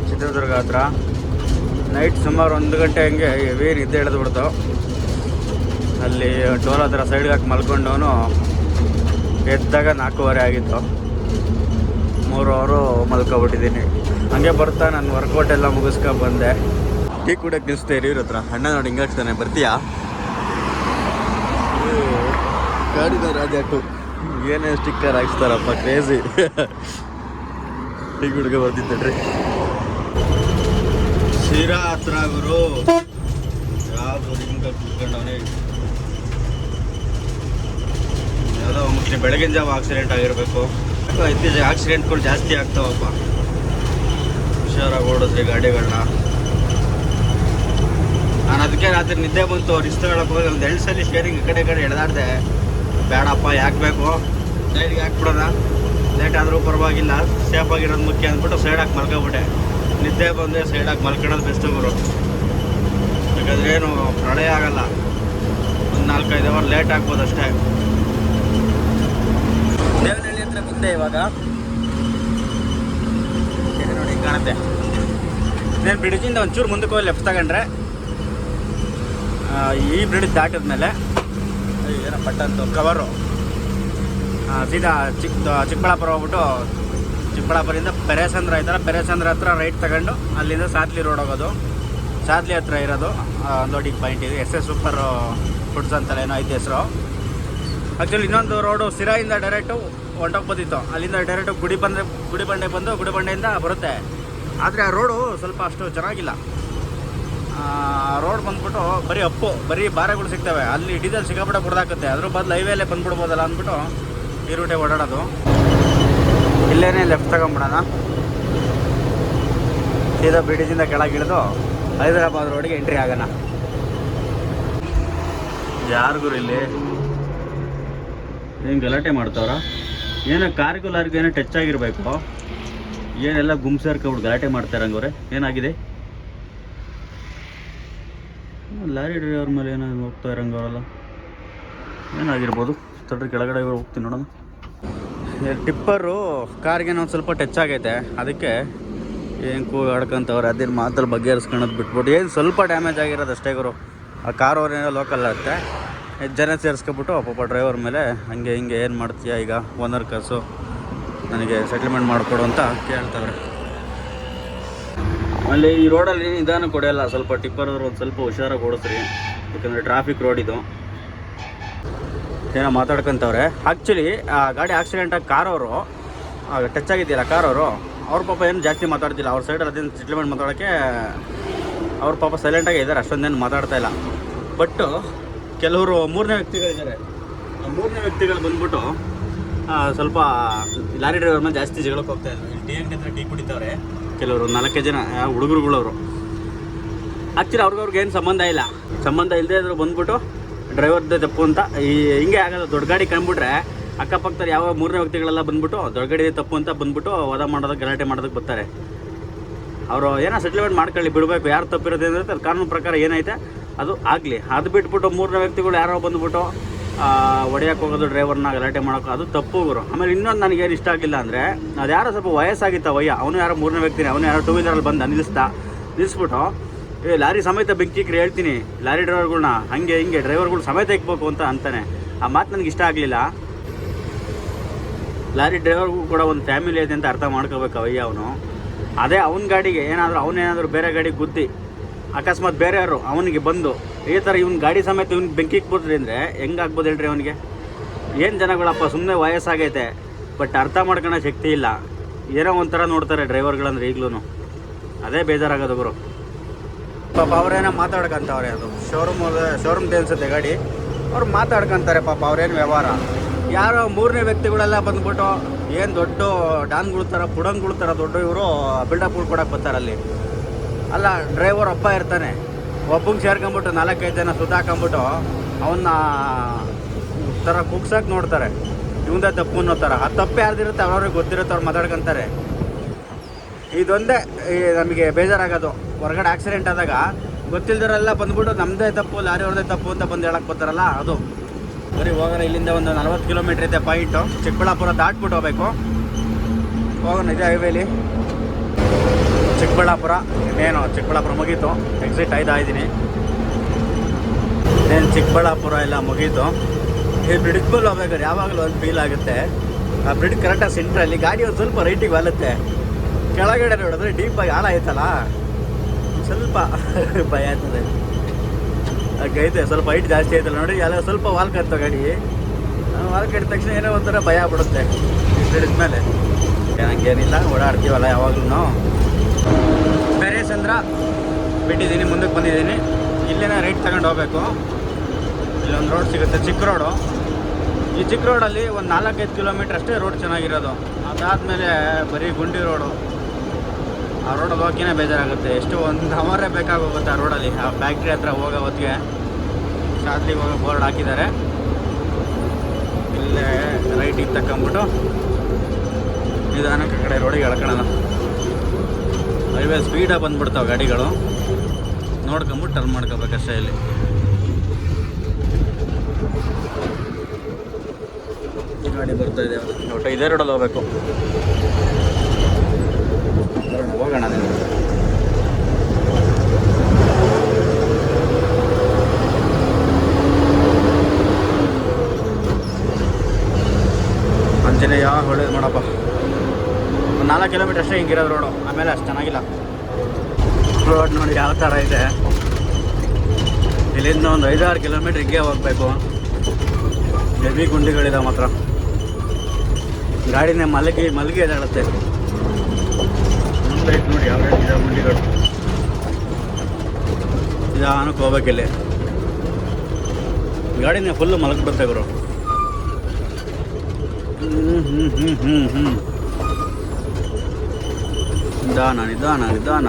Speaker 1: ಚಿತ್ರದುರ್ಗ ಹತ್ರ. ನೈಟ್ ಸುಮಾರು ಒಂದು ಗಂಟೆ ಹಂಗೆ ವೇರ್ ನಿದ್ದೆ ಬಿಡ್ತು. ಅಲ್ಲಿ ಟೋಲ್ ಹತ್ರ ಸೈಡ್ಗೆ ಹಾಕಿ ಮಲ್ಕೊಂಡವನು ಎದ್ದಾಗ ನಾಲ್ಕೂವರೆ ಆಗಿತ್ತು. ಮೂರು ಅವರು ಮಲ್ಕೊಬಿಟ್ಟಿದ್ದೀನಿ. ಹಂಗೆ ಬರ್ತಾ ನಾನು ವರ್ಕೌಟ್ ಎಲ್ಲ ಮುಗಿಸ್ಕೊಂಡು ಬಂದೆ. ಟೀ ಕುಡಿಯೋಕೆ ಇರಿ ಇವ್ರ ಹತ್ರ. ಅಣ್ಣ ನೋಡಿ ಹಿಂಗಾಗ್ತಾನೆ, ಬರ್ತೀಯಾ? ಗಾಡಿದ ರಾಜ್ಯ ಟು ಏನೇ ಸ್ಟಿಕ್ಕರ್ ಹಾಕ್ಸ್ತಾರಪ್ಪ ಕ್ರೇಜಿ ಟೀ ಹುಡುಗ ಬರ್ತಿದ್ದೆ ಶಿರಾ ಹತ್ರ ಗುರು. ಯಾವುದು ಕುತ್ಕೊಂಡವನೇ ಯಾವುದೋ ಬೆಳಗಿನ ಜಾವ ಆಕ್ಸಿಡೆಂಟ್ ಆಗಿರಬೇಕು. ಇತ್ತೀಚೆಗೆ ಆಕ್ಸಿಡೆಂಟ್ಗಳು ಜಾಸ್ತಿ ಆಗ್ತಾವಪ್ಪ. ಹುಷಾರಾಗಿ ಓಡಿದ್ರಿ ಗಾಡಿಗಳನ್ನ ನಾನು ಅದಕ್ಕೆ ರಾತ್ರಿ ನಿದ್ದೆ ಬಂತು ರಿಸ್ಕ್ ಹೇಳಕ್ಕೆ ಹೋಗಿ ಒಂದು ಎರಡು ಶೇರಿಂಗ್ ಈ ಕಡೆ ಕಡೆ ಎಳೆದಾಡ್ದೆ. ಬೇಡಪ್ಪ ಯಾಕೆ ಬೇಕು? ಸೈಡ್ಗೆ ಹಾಕ್ಬಿಡೋಣ. ಲೇಟ್ ಆದರೂ ಪರವಾಗಿಲ್ಲ. ಸೇಫ್ ಆಗಿರೋದು ಮುಖ್ಯ ಅಂದ್ಬಿಟ್ಟು ಸೈಡ್ ಹಾಕಿ ಮಲ್ಕೊಬಿಟ್ಟೆ. ನಿದ್ದೆ ಬಂದರೆ ಸೈಡ್ ಹಾಕಿ ಮಲ್ಕೊಳ್ಳೋದು ಬೆಸ್ಟ್ ಗುರು. ಯಾಕಂದ್ರೆ ಏನು ಪ್ರಳಯ ಆಗಲ್ಲ. ಒಂದು ನಾಲ್ಕೈದು ಅವರ್ ಲೇಟ್ ಆಗ್ಬೋದು ಅಷ್ಟೇ. ದೇವನಹಳ್ಳಿ ಹತ್ರ ಬಂದೆ ಇವಾಗ. ನೋಡಿ ಕಾಣುತ್ತೆ. నేను ಬ್ರಿಡ್ಜಿಂದ ಒಂಚೂರು ಮುಂದಕ್ಕೆ ಹೋಗಿ ಲೆಫ್ಟ್ ತಗೊಂಡ್ರೆ ಈ ಬ್ರಿಡ್ಜ್ ದಾಟಿದ್ಮೇಲೆ ಏನೋ ಪಟ್ಟಂತು ಕವರು ಸೀದಾ ಚಿಕ್ಕ ಚಿಕ್ಕಬಳ್ಳಾಪುರ ಹೋಗ್ಬಿಟ್ಟು ಚಿಕ್ಕಬಳ್ಳಾಪುರದಿಂದ ಪೆರೇಸಂದ್ರ ಆಯ್ತಲ್ಲ, ಪೆರೇಸಂದ್ರ ಹತ್ರ ರೈಟ್ ತಗೊಂಡು ಅಲ್ಲಿಂದ ಸಾತ್ಲಿ ರೋಡ್ ಹೋಗೋದು. ಸಾತ್ಲಿ ಹತ್ರ ಇರೋದು. ನೋಡಿ ಪಾಯಿಂಟ್ ಇದೆ. ಎಸ್ ಎಸ್ ಸೂಪರ್ ಫುಡ್ಸ್ ಅಂತಲ್ಲ ಏನೋ ಐತೆ ಹೆಸರು. ಆ್ಯಕ್ಚುಲಿ ಇನ್ನೊಂದು ರೋಡು ಸಿರಾಯಿಂದ ಡೈರೆಕ್ಟು ಹೊಂಟೋಗ್ಬೋದಿತ್ತು. ಅಲ್ಲಿಂದ ಡೈರೆಕ್ಟು ಗುಡಿ ಬಂದರೆ, ಗುಡಿ ಬಂಡೆ ಬಂದು ಗುಡಿ ಬಂಡೆಯಿಂದ ಬರುತ್ತೆ. ಆದರೆ ಆ ರೋಡು ಸ್ವಲ್ಪ ಅಷ್ಟು ಚೆನ್ನಾಗಿಲ್ಲ. ರೋಡ್ ಬಂದ್ಬಿಟ್ಟು ಬರೀ ಅಪ್ಪು, ಬರೀ ಬಾರೆಗಳು ಸಿಗ್ತವೆ. ಅಲ್ಲಿ ಡೀಸೆಲ್ ಸಿಕ್ಕಾಪಟ್ಟೆ ಕುಡ್ದಾಕತ್ತೆ ಅದ್ರ ಬದಲು ಹೈವೇಲೆ ಬಂದ್ಬಿಡ್ಬೋದಲ್ಲ ಅಂದ್ಬಿಟ್ಟು ಈ ರೂಟೇ ಓಡಾಡೋದು ಇಲ್ಲೇನೆ ಲೆಫ್ಟ್ ತಗೊಂಬಿಡೋಣ. ಸೀದಾ ಬ್ರಿಡ್ಜಿಂದ ಕೆಳಗಿಳಿದು ಹೈದರಾಬಾದ್ ರೋಡಿಗೆ ಎಂಟ್ರಿ ಆಗೋಣ. ಯಾರಿಗೂ ಇಲ್ಲಿ? ಏನು ಗಲಾಟೆ ಮಾಡ್ತಾವ್ರ? ಏನೋ ಕಾರ್ಗೂ ಲಾರಿಗೂ ಏನೋ ಟಚ್ ಆಗಿರಬೇಕು. ಏನೆಲ್ಲ ಗುಂಪ್ಸರ್ಕೊಬಿಟ್ಟು ಗಲಾಟೆ ಮಾಡ್ತಾರಂಗವ್ರೆ ಏನಾಗಿದೆ? ಲಾರಿ ಡ್ರೈವರ್ ಮೇಲೆ ಏನೋ ಹೋಗ್ತಾ ಇರಂಗವರಲ್ಲ. ಏನಾಗಿರ್ಬೋದು? ತಡ್ರಿ, ಕೆಳಗಡೆ ಹೋಗ್ತೀನಿ ನೋಡೋಣ. ಟಿಪ್ಪರು, ಕಾರ್ಗೆ ಒಂದು ಸ್ವಲ್ಪ ಟಚ್ ಆಗೈತೆ. ಅದಕ್ಕೆ ಏನು ಕೂಗಾಡ್ಕೊಂತವ್ರೆ ಅದಿನ ಮಾತಲ್ಲಿ ಬಗೆಹರಿಸ್ಕೊಳೋದು ಬಿಟ್ಬಿಟ್ಟು. ಏನು ಸ್ವಲ್ಪ ಡ್ಯಾಮೇಜ್ ಆಗಿರೋದು ಅಷ್ಟೇ ಗುರು. ಆ ಕಾರ್ ಅವ್ರೇನೋ ಲೋಕಲ್ ಆಗುತ್ತೆ. ಜನ ಸೇರಿಸ್ಕೊಬಿಟ್ಟು, ಪಾಪ ಡ್ರೈವರ್ ಮೇಲೆ ಹಂಗೆ ಹಿಂಗೆ ಏನು ಮಾಡ್ತೀಯ ಈಗ ಓನರ್ ಕಾಸು ನನಗೆ ಸೆಟ್ಲ್ಮೆಂಟ್ ಮಾಡಿಕೊಡು ಅಂತ ಕೇಳ್ತವ್ರೆ. ಅಲ್ಲಿ ಈ ರೋಡಲ್ಲಿ ನಿಧಾನ ಕೊಡೋಲ್ಲ ಸ್ವಲ್ಪ ಟಿಪ್ಪರ್ ಒಂದು ಸ್ವಲ್ಪ ಹುಷಾರಾಗಿ ಓಡಿಸ್ರಿ. ಯಾಕಂದರೆ ಟ್ರಾಫಿಕ್ ರೋಡ್ ಇದು. ಏನೋ ಮಾತಾಡ್ಕೊಂತವ್ರೆ. ಆ್ಯಕ್ಚುಲಿ ಆ ಗಾಡಿ ಆಕ್ಸಿಡೆಂಟ್ ಆಗಿ ಕಾರ್ ಅವರು ಟಚ್ ಆಗಿದ್ದಿಲ್ಲ ಕಾರ್ ಅವರು ಪಾಪ ಏನು ಜಾಸ್ತಿ ಮಾತಾಡ್ತಿಲ್ಲ. ಅವ್ರ ಸೈಡಲ್ಲಿ ಅದೇನು ಸೆಟ್ಲ್ಮೆಂಟ್ ಮಾತಾಡೋಕ್ಕೆ ಅವ್ರ ಪಾಪ ಸೈಲೆಂಟಾಗಿ ಇದ್ದಾರೆ ಅಷ್ಟೊಂದೇನು ಮಾತಾಡ್ತಾ ಇಲ್ಲ. ಬಟ್ಟು ಕೆಲವರು ಮೂರನೇ ವ್ಯಕ್ತಿಗಳಿದ್ದಾರೆ. ಆ ಮೂರನೇ ವ್ಯಕ್ತಿಗಳು ಬಂದ್ಬಿಟ್ಟು ಸ್ವಲ್ಪ ಲಾರಿ ಡ್ರೈವರ್ ಮೇಲೆ ಜಾಸ್ತಿ ಜಗಳಕ್ಕೆ ಹೋಗ್ತಾ ಇದ್ದಾರೆ ಟೀ ಅಂಗಡಿ ಹತ್ರ ಟೀ ಕುಡಿತವ್ರೆ. ಕೆಲವರು ನಾಲ್ಕೇ ಜನ ಹುಡುಗರುಗಳವರು. ಆಕ್ಚುಲಿ ಅವ್ರಿಗವ್ರಿಗೆ ಏನು ಸಂಬಂಧ ಇಲ್ಲ. ಸಂಬಂಧ ಇಲ್ಲದೆ ಆದರೂ ಬಂದ್ಬಿಟ್ಟು ಡ್ರೈವರ್ದೇ ತಪ್ಪು ಅಂತ. ಈ ಹಿಂಗೆ ಆಗೋದು ದೊಡ್ಡ ಗಾಡಿ ಕಂಡ್ಬಿಟ್ರೆ ಅಕ್ಕಪಕ್ಕದಲ್ಲಿ ಯಾವ ಮೂರನೇ ವ್ಯಕ್ತಿಗಳೆಲ್ಲ ಬಂದ್ಬಿಟ್ಟು, ದೊಡ್ಡ ಗಾಡಿ ತಪ್ಪು ಅಂತ ಬಂದ್ಬಿಟ್ಟು ವಾದ ಮಾಡೋದಕ್ಕೆ, ಗಲಾಟೆ ಮಾಡೋದಕ್ಕೆ ಬರ್ತಾರೆ. ಅವರು ಏನೋ ಸೆಟ್ಲ್ಮೆಂಟ್ ಮಾಡ್ಕೊಳ್ಳಿ, ಬಿಡಬೇಕು, ಯಾರು ತಪ್ಪಿರೋದು ಅಂದರೆ ಅದು ಕಾನೂನು ಪ್ರಕಾರ ಏನೈತೆ, ಅದು ಆಗಲಿ. ಅದು ಬಿಟ್ಬಿಟ್ಟು ಮೂರನೇ ವ್ಯಕ್ತಿಗಳು ಯಾರೋ ಬಂದ್ಬಿಟ್ಟು ಒಡೆಯಕ್ಕೆ ಹೋಗೋದು, ಡ್ರೈವರ್ನ ಗಲಾಟೆ ಮಾಡೋಕೆ, ಅದು ತಪ್ಪು ಗುರು. ಆಮೇಲೆ ಇನ್ನೊಂದು ನನಗೇನು ಇಷ್ಟ ಆಗಿಲ್ಲ ಅಂದರೆ ಅದು ಯಾರೋ ಸ್ವಲ್ಪ ವಯಸ್ಸಾಗಿತ್ತ ವಯ್ಯ, ಅವನು ಯಾರೋ ಮೂರನೇ ವ್ಯಕ್ತಿನೇ, ಅವನು ಯಾರೋ ಟೂ ವೀಲರಲ್ಲಿ ಬಂದು, ನಿಲ್ಲಿಸ್ತಾ, ನಿಲ್ಲಿಸ್ಬಿಟ್ಟು ಏ, ಲಾರಿ ಸಮೇತ ಬೆಂಕಿಕ್ರಿ ಹೇಳ್ತೀನಿ. ಲಾರಿ ಡ್ರೈವರ್ಗಳ್ನ ಹಂಗೆ ಹಿಂಗೆ ಡ್ರೈವರ್ಗಳು ಸಮೇತ ಇಕ್ಬೇಕು ಅಂತ ಅಂತಾನೆ. ಆ ಮಾತು ನನಗೆ ಇಷ್ಟ ಆಗಲಿಲ್ಲ. ಲಾರಿ ಡ್ರೈವರ್ಗೂ ಕೂಡ ಒಂದು ಫ್ಯಾಮಿಲಿ ಇದೆ ಅಂತ ಅರ್ಥ ಮಾಡ್ಕೋಬೇಕು ಅವಯ್ಯ ಅವನು. ಅದೇ ಅವನ ಗಾಡಿಗೆ ಏನಾದರೂ ಅವನೇನಾದರೂ ಬೇರೆ ಗಾಡಿ ಗುದ್ದಿ, ಅಕಸ್ಮಾತ್ ಬೇರೆಯವರು ಅವನಿಗೆ ಬಂದು, ಈ ಥರ ಇವ್ನ ಗಾಡಿ ಸಮೇತ ಇವ್ನ ಬೆಂಕಿ ಇಕ್ಬೋದ್ರಿ ಅಂದರೆ ಹೆಂಗೆ ಆಗ್ಬೋದು ಹೇಳ್ರಿ ಅವನಿಗೆ? ಏನು ಜನಗಳಪ್ಪ ಸುಮ್ಮನೆ ವಯಸ್ಸಾಗೈತೆ, ಬಟ್ ಅರ್ಥ ಮಾಡ್ಕೊಳ್ಳೋ ಶಕ್ತಿ ಇಲ್ಲ. ಏನೋ ಒಂಥರ ನೋಡ್ತಾರೆ ಡ್ರೈವರ್ಗಳಂದ್ರೆ ಈಗಲೂ ಅದೇ ಬೇಜಾರಾಗೋದು ಗುರು. ಪಾಪ ಅವರೇನೋ ಮಾತಾಡ್ಕೊಂತವ್ರೆ ಅದು. ಶೋರೂಮ್ ಶೋರೂಮ್ ಅನ್ಸುತ್ತೆ ಗಾಡಿ. ಅವ್ರು ಮಾತಾಡ್ಕೊಂತಾರೆ ಪಾಪ ಅವ್ರೇನು ವ್ಯವಹಾರ. ಯಾರೋ ಮೂರನೇ ವ್ಯಕ್ತಿಗಳೆಲ್ಲ ಬಂದ್ಬಿಟ್ಟು ಏನು ದೊಡ್ಡ ಡಾನ್ಗಳು ಥರ ಪುಡಂಗ್ಗಳು ಥರ ದೊಡ್ಡ ಇವರು ಬಿಲ್ಡಪ್ಗಳು ಕೊಡಕ್ಕೆ ಬರ್ತಾರೆ ಅಲ್ಲಿ. ಅಲ್ಲ ಡ್ರೈವರ್ ಒಬ್ಬ ಇರ್ತಾನೆ. ಒಬ್ಬಂಗೆ ಸೇರ್ಕೊಂಬಿಟ್ಟು ನಾಲ್ಕೈದು ಜನ ಸುತ್ತಾಕೊಂಬಿಟ್ಟು ಅವನ್ನ ಥರ ಕುಗ್ಸಕ್ಕೆ ನೋಡ್ತಾರೆ. ಇವಂದೇ ತಪ್ಪು ಅನ್ನೋ ಥರ ಆ ತಪ್ಪು ಯಾರ್ದಿರುತ್ತೆ ಅವ್ರವ್ರಿಗೆ ಗೊತ್ತಿರುತ್ತೆ, ಅವ್ರು ಮಾತಾಡ್ಕೊಂತಾರೆ. ಇದೊಂದೇ ನಮಗೆ ಬೇಜಾರಾಗೋದು. ಹೊರಗಡೆ ಆಕ್ಸಿಡೆಂಟ್ ಆದಾಗ ಗೊತ್ತಿಲ್ದವರೆಲ್ಲ ಬಂದ್ಬಿಟ್ಟು ನಮ್ಮದೇ ತಪ್ಪು ಲಾರಿ ಅವ್ರದೇ ತಪ್ಪು ಅಂತ ಬಂದು ಹೇಳಕ್ಕೆ ಬರ್ತಾರಲ್ಲ ಅದು. ಬರೀ ಹೋಗೋಣ, ಇಲ್ಲಿಂದ ಒಂದು ನಲ್ವತ್ತು ಕಿಲೋಮೀಟ್ರ್ ಇದೆ ಪಾಯಿಂಟು ಚಿಕ್ಕಬಳ್ಳಾಪುರ ದಾಟ್ಬಿಟ್ಟು ಹೋಗ್ಬೇಕು. ಹೋಗೋಣ, ಇದೆ ಹೈವೇಲಿ ಚಿಕ್ಕಬಳ್ಳಾಪುರ, ಇನ್ನೇನು, ಚಿಕ್ಕಬಳ್ಳಾಪುರ ಮುಗೀತು. ಎಕ್ಸಿಟ್ ಆಯ್ತಾ ಇದ್ದೀನಿ ಇನ್ನೇನು ಚಿಕ್ಕಬಳ್ಳಾಪುರ ಎಲ್ಲ ಮುಗೀತು. ಈ ಬ್ರಿಡ್ಜ್ ಮೇಲೆ ಹೋಗ್ಬೇಕಾದ್ರೆ ಯಾವಾಗಲೂ ಒಂದು ಫೀಲ್ ಆಗುತ್ತೆ. ಆ ಬ್ರಿಡ್ಜ್ ಕರೆಕ್ಟಾಗಿ ಸೆಂಟ್ರಲ್ಲಿ ಗಾಡಿ ಒಂದು ಸ್ವಲ್ಪ ರೈಟಿಗೆ ಬರುತ್ತೆ ಕೆಳಗಡೆ ನೋಡಿದ್ರೆ ಡೀಪಾಗಿ ಆಳ ಆಯ್ತಲ್ಲ ಸ್ವಲ್ಪ ಭಯ ಆಗ್ತದೆ. ಐತೆ, ಸ್ವಲ್ಪ ಹೈಟ್ ಜಾಸ್ತಿ ಆಯ್ತಲ್ಲ ನೋಡಿ, ಎಲ್ಲ ಸ್ವಲ್ಪ ವಾಲ್ ಕತ್ತ ಗಾಡಿ ವಾಲ್ ಕಟ್ಟಿದ ತಕ್ಷಣ ಏನೋ ಒಂಥರ ಭಯ ಬಿಡುತ್ತೆ ಮೇಲೆ. ಹಂಗೇನಿಲ್ಲ ಓಡಾಡ್ತೀವಲ್ಲ ಯಾವಾಗಲೂ ಬೇರೆ ಚಂದ್ರ, ಬಿಟ್ಟಿದ್ದೀನಿ, ಮುಂದಕ್ಕೆ ಬಂದಿದ್ದೀನಿ. ಇಲ್ಲೇನ ರೈಟ್ ತಗೊಂಡು ಹೋಗ್ಬೇಕು. ಇಲ್ಲೊಂದು ರೋಡ್ ಸಿಗುತ್ತೆ, ಚಿಕ್ಕ ರೋಡು ಈ ಚಿಕ್ಕ ರೋಡಲ್ಲಿ ಒಂದು ನಾಲ್ಕೈದು ಕಿಲೋಮೀಟ್ರ್ ಅಷ್ಟೇ ರೋಡ್ ಚೆನ್ನಾಗಿರೋದು. ಅದಾದಮೇಲೆ ಬರೀ ಗುಂಡಿ ರೋಡು ಆ ರೋಡ್ ಹೋಗೋಕ್ಕೇ ಬೇಜಾರಾಗುತ್ತೆ. ಎಷ್ಟು ಒಂದು ಅವರೇ ಬೇಕಾಗೋಗುತ್ತೆ ಆ ರೋಡಲ್ಲಿ ಆ ಫ್ಯಾಕ್ಟ್ರಿ ಹತ್ರ ಹೋಗೋ ಹೊತ್ತಿಗೆ ಶಾಸ್ತ್ರಿಗೆ ಹೋಗೋ ಬೋರ್ಡ್ ಹಾಕಿದ್ದಾರೆ. ಇಲ್ಲೇ ರೈಟಿಗೆ ತಕ್ಕೊಂಬಿಟ್ಟು ನಿಧಾನಕ್ಕೆ ಕಡೆ ರೋಡಿಗೆ ಎಳ್ಕೊಳ್ಳೋಣ. ಹೈವೇ ಸ್ಪೀಡಾಗಿ ಬಂದ್ಬಿಡ್ತಾವೆ ಗಾಡಿಗಳು. ನೋಡ್ಕೊಂಬಿಟ್ಟು ಟರ್ನ್ ಮಾಡ್ಕೋಬೇಕಷ್ಟೇ ಇಲ್ಲಿ. ಗಾಡಿ ಬರ್ತಾ ಇದೆ. ಇದೇ ರೋಡಲ್ಲಿ ಹೋಗ್ಬೇಕು. ಹೋಗೋಣ ಆಂಜನೇಯ, ಒಳ್ಳೇದು ಮಾಡಪ್ಪ ಒಂದು ನಾಲ್ಕು ಕಿಲೋಮೀಟರ್ ಅಷ್ಟೇ ಹಿಂಗಿರೋದು ರೋಡು ಆಮೇಲೆ ಅಷ್ಟು ಚೆನ್ನಾಗಿಲ್ಲ. ರೋಡ್ ನೋಡಿ ಯಾವ ಥರ ಇದೆ. ಇಲ್ಲಿಂದ ಒಂದು ಐದಾರು ಕಿಲೋಮೀಟ್ರ್ ಹಿಂಗೆ ಹೋಗ್ಬೇಕು. ಹೆವಿ ಗುಂಡಿಗಳಿದೆ ಮಾತ್ರ. ಗಾಡಿನೇ ಮಲಗಿ ಮಲಗಿ ಎದಾಡುತ್ತೆ ಬೇಕು ನೋಡಿ, ಯಾವ ರೇಟ್ ಇದೆ ಗುಂಡಿಗಳು ನಿಧಾನಕ್ಕೆ ಹೋಗ್ಬೇಕಿಲ್ಲಿ ಗಾಡಿನೇ ಫುಲ್ಲು ಮಲಗಿಬಿಡುತ್ತೆ ಗುರು ಹ್ಞೂ ಹ್ಞೂ ಹ್ಞೂ ಹ್ಞೂ ಹ್ಞೂ ನಿಧಾನ ನಿಧಾನ ನಿಧಾನ.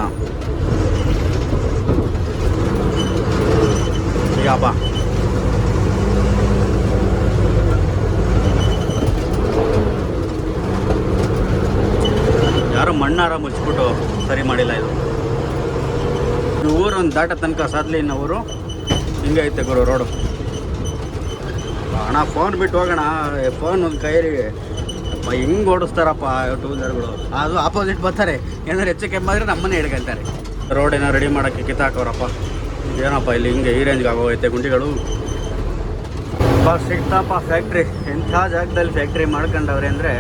Speaker 1: ಯಾಪ ಯಾರೋ ಮಣ್ಣಾರ ಮುಚ್ಚಿಬಿಟ್ಟು ಸರಿ ಮಾಡಿಲ್ಲ ಇದು. ಊರೊಂದು ದಾಟ ತನಕ ಸಾಧ್ಲಿ ಊರು ಹಿಂಗೆ ಐತೆ ಗುರು ರೋಡು. ಅಣ್ಣ ಫೋನ್ ಬಿಟ್ಟು ಹೋಗೋಣ. ಫೋನ್ ಒಂದು ಕೈರಿ ಅಪ್ಪ, ಹಿಂಗೆ ಓಡಿಸ್ತಾರಪ್ಪ ಟೂ ವೀಲರ್ಗಳು ಅದು ಆಪೋಸಿಟ್ ಬರ್ತಾರೆ. ಏನಾದ್ರು ಹೆಚ್ಚು ಮಾಡಿದ್ರೆ ನಮ್ಮನ್ನೇ ಹಿಡ್ಕೊಳ್ತಾರೆ. ರೋಡ್ ಏನೋ ರೆಡಿ ಮಾಡೋಕ್ಕೆ ಕಿತ್ತಾಕವ್ರಪ್ಪ. ಏನಪ್ಪ ಇಲ್ಲಿ ಹಿಂಗೆ ಈ ರೇಂಜ್ಗೆ ಆಗೋಗೈತೆ ಗುಂಡಿಗಳು? ಸಿಗ್ತಪ್ಪ ಫ್ಯಾಕ್ಟ್ರಿ ಎಂಥ ಜಾಗದಲ್ಲಿ ಫ್ಯಾಕ್ಟ್ರಿ ಮಾಡ್ಕೊಂಡವ್ರೆ ಅಂದರೆ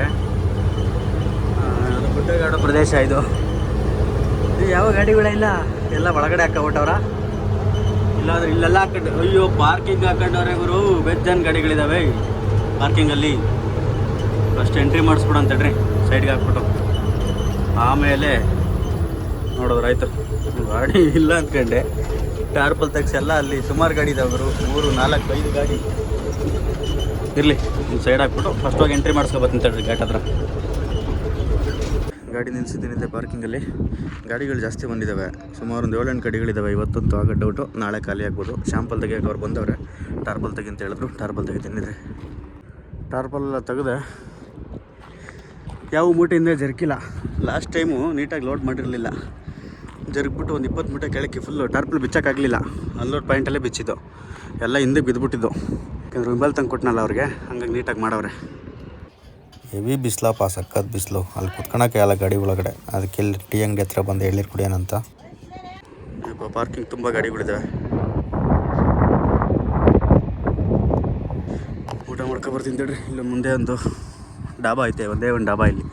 Speaker 1: ಗುಡ್ಡಗಾಡು ಪ್ರದೇಶ ಇದು. ಇದು ಯಾವ ಗಾಡಿಗಳಿಲ್ಲ ಎಲ್ಲ ಒಳಗಡೆ ಹಾಕೊಂಬಿಟ್ಟವ್ರ ಇಲ್ಲಾದ್ರೆ ಇಲ್ಲೆಲ್ಲ ಹಾಕೊಂಡು ಅಯ್ಯೋ ಪಾರ್ಕಿಂಗ್ ಹಾಕೊಂಡವ್ರೆ ಗುರು ಗಾಡಿಗಳಿದಾವೆ. ಪಾರ್ಕಿಂಗಲ್ಲಿ ಫಸ್ಟ್ ಎಂಟ್ರಿ ಮಾಡಿಸ್ಬಿಡು ಅಂತೇಳ್ರಿ ಸೈಡ್ಗೆ ಹಾಕ್ಬಿಟ್ಟು. ಆಮೇಲೆ ನೋಡೋದು ರೈತರು, ಗಾಡಿ ಇಲ್ಲ ಅಂದ್ಕೊಂಡೆ ಟಾರ್ಪಲ್ ತೆಗ್ಸಿ ಎಲ್ಲ ಅಲ್ಲಿ ಸುಮಾರು ಗಾಡಿ ಇದಾವೆ ಗುರು, ಮೂರು, ನಾಲ್ಕು, ಐದು ಗಾಡಿ. ಇರಲಿ ಸೈಡ್ ಹಾಕ್ಬಿಟ್ಟು ಫಸ್ಟ್ ಹೋಗಿ ಎಂಟ್ರಿ ಮಾಡಿಸ್ಕೊಬತ್ತೀನಿ ತಡ್ರಿ ಗೇಟ್ ಹತ್ರ. ಗಾಡಿ ನಿಲ್ಲಿಸಿದ್ದೀನಿ ಪಾರ್ಕಿಂಗಲ್ಲಿ. ಗಾಡಿಗಳು ಜಾಸ್ತಿ ಬಂದಿದ್ದಾವೆ ಸುಮಾರು ಒಂದು ಏಳೆಂಟು ಗಾಡಿಗಳಿದ್ದಾವೆ ಇವತ್ತಂತೂ ಆಗ ಡೌಟು ನಾಳೆ ಖಾಲಿ ಆಗ್ಬೋದು. ಶ್ಯಾಂಪಲ್ ತೆಗಿಯೋಕೆ ಅವ್ರು ಬಂದವ್ರೆ. ಟಾರ್ಪಲ್ ತೆಗಿ ಅಂತ ಹೇಳಿದ್ರು. ಟಾರ್ಪಲ್ ತೆಗಿತೀನಿ ಟಾರ್ಪಲ್ ತೆಗೆದೆ. ಯಾವ ಮೂಟೆಯಿಂದ ಜರ್ಕಿಲ್ಲ. ಲಾಸ್ಟ್ ಟೈಮು ನೀಟಾಗಿ ಲೋಡ್ ಮಾಡಿರಲಿಲ್ಲ. ಜರುಗ್ಬಿಟ್ಟು ಒಂದು ಇಪ್ಪತ್ತು ಮೂಟೆ ಕೆಳಕ್ಕೆ ಫುಲ್ಲು ಟಾರ್ಪಲ್ ಬಿಚ್ಚೋಕ್ಕಾಗಲಿಲ್ಲ ಅನ್ಲೋಡ್ ಪಾಯಿಂಟಲ್ಲೇ ಬಿಚ್ಚಿದ್ದು. ಎಲ್ಲ ಹಿಂದೆ ಬಿದ್ದುಬಿಟ್ಟಿದ್ದು ಯಾಕಂದ್ರೆ ವಿಂಬಲ್ ತಂದು ಕೊಟ್ಟನಲ್ಲ ಅವ್ರಿಗೆ. ಹಂಗಾಗಿ ನೀಟಾಗಿ ಮಾಡವ್ರೆ.
Speaker 3: ಹೆವಿ ಬಿಸಿಲಪ್ಪ ಸಕ್ಕತ್ ಬಿಸಿಲು. ಅಲ್ಲಿ ಕುತ್ಕೊಳಕ್ಕೆ ಎಲ್ಲ ಗಾಡಿ ಒಳಗಡೆ. ಅದಕ್ಕೆ ಇಲ್ಲಿ ಟೀ ಅಂಗಡಿ ಹತ್ರ ಬಂದು ಎಳ್ನೀರು ಕುಡಿಯೋಣಂತ.
Speaker 1: ಪಾರ್ಕಿಂಗ್ ತುಂಬ ಗಾಡಿಗಳಿದ್ದಾವೆ ಊಟ ಮಾಡ್ಕೊ ಬರ್ತೀನಿ ತಡ್ರಿ. ಇಲ್ಲಿ ಮುಂದೆ ಒಂದು ಡಾಬಾ ಐತೆ, ಒಂದೇ ಒಂದು ಡಾಬಾ ಇಲ್ಲಿ.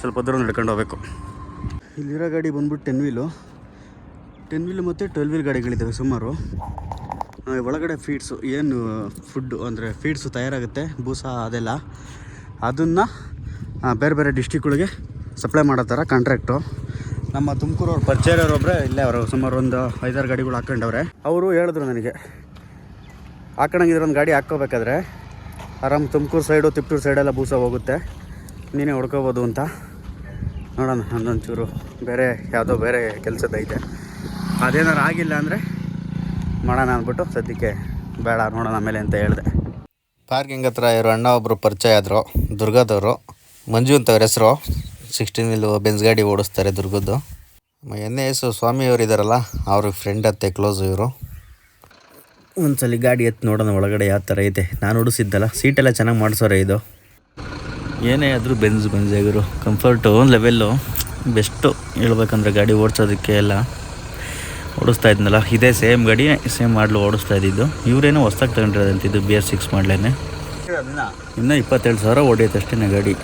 Speaker 1: ಸ್ವಲ್ಪ ದೂರ ನಡ್ಕೊಂಡು ಹೋಗ್ಬೇಕು. ಇಲ್ಲಿರೋ ಗಾಡಿ ಬಂದ್ಬಿಟ್ಟು ಟೆನ್ ವೀಲು ಟೆನ್ ವೀಲ್ ಮತ್ತು ಟ್ವೆಲ್ ವೀಲ್ ಗಾಡಿಗಳಿದ್ದಾವೆ ಸುಮಾರು. ಒಳಗಡೆ ಫೀಡ್ಸು ಏನು ಫುಡ್ಡು ಅಂದರೆ ಫೀಡ್ಸು ತಯಾರಾಗುತ್ತೆ, ಬೂಸ ಅದೆಲ್ಲ. ಅದನ್ನು ಬೇರೆ ಬೇರೆ ಡಿಸ್ಟಿಕ್ಗಳಿಗೆ ಸಪ್ಲೈ ಮಾಡೋ ಥರ ಕಾಂಟ್ರಾಕ್ಟು ನಮ್ಮ ತುಮಕೂರವ್ರು ಪರಿಚಯರೊಬ್ಬರೇ ಇಲ್ಲೇ ಅವರು, ಸುಮಾರು ಒಂದು ಐದಾರು ಗಾಡಿಗಳು ಹಾಕೊಂಡವ್ರೆ ಅವರು ಹೇಳಿದ್ರು ನನಗೆ ಹಾಕೊಂಡಂಗಿದ್ರೆ ಒಂದು ಗಾಡಿ ಹಾಕ್ಕೋಬೇಕಾದ್ರೆ ಆರಾಮ್ ತುಮಕೂರು ಸೈಡು ತಿಪ್ಟೂರು ಸೈಡೆಲ್ಲ ಬೂಸ ಹೋಗುತ್ತೆ. ನೀನೇ ಹೊಡ್ಕೋಬೋದು ಅಂತ. ನೋಡೋಣ, ಒಂದೊಂಚೂರು ಬೇರೆ ಯಾವುದೋ ಬೇರೆ ಕೆಲಸದೈತೆ ಅದೇನಾರು ಆಗಿಲ್ಲ ಅಂದರೆ ಮಾಡೋಣ ಅಂದ್ಬಿಟ್ಟು ಸದ್ಯಕ್ಕೆ ಬೇಡ, ನೋಡೋಣ ಆಮೇಲೆ ಅಂತ ಹೇಳಿದೆ.
Speaker 3: ಪಾರ್ಕಿಂಗ್ ಹತ್ರ ಇರೋ ಅಣ್ಣ ಒಬ್ಬರು ಪರಿಚಯ ಆದರು ದುರ್ಗದವರು. ಮಂಜು ಅಂತವ್ರ ಹೆಸರು. ಸಿಕ್ಸ್ಟೀನ್ ವೀಲು ಬೆನ್ಸ್ ಗಾಡಿ ಓಡಿಸ್ತಾರೆ ದುರ್ಗದ್ದು. ಎನ್ ಎಸ್ ಸ್ವಾಮಿಯವರು ಇದ್ದಾರಲ್ಲ ಅವ್ರಿಗೆ ಫ್ರೆಂಡ್ ಅತ್ತೆ ಕ್ಲೋಸ್ ಇವರು.
Speaker 1: ಒಂದ್ಸಲಿ ಗಾಡಿ ಎತ್ತು ನೋಡೋಣ ಒಳಗಡೆ ಯಾವ ಥರ ಐತೆ ನಾನು ಉಡಿಸಿದ್ದಲ್ಲ ಸೀಟೆಲ್ಲ ಚೆನ್ನಾಗಿ ಮಾಡಿಸೋರೆ ಇದು. ಏನೇ ಆದರೂ ಬೆನ್ಸ್ ಆಗಿರು. ಕಂಫರ್ಟು ಲೆವೆಲ್ಲು ಬೆಸ್ಟು ಹೇಳ್ಬೇಕಂದ್ರೆ ಗಾಡಿ ಓಡಿಸೋದಕ್ಕೆ ಎಲ್ಲ. ಓಡಿಸ್ತಾ ಇದ್ನಲ್ಲ. ಇದೇ ಸೇಮ್ ಗಾಡಿ ಸೇಮ್ ಮಾಡಲು ಓಡಿಸ್ತಾ ಇದ್ದಿದ್ದು. ಇವರೇನೋ ಹೊಸ್ದಾಗಿ ತಗೊಂಡಿರೋದಂತ ಇದು ಬಿ ಎಸ್ ಸಿಕ್ಸ್ ಮಾಡಲೇನೆ. ಇನ್ನೂ ಇಪ್ಪತ್ತೇಳು ಸಾವಿರ ಹೊಡೆಯುತ್ತೆ ಅಷ್ಟೇ ಗಾಡಿ.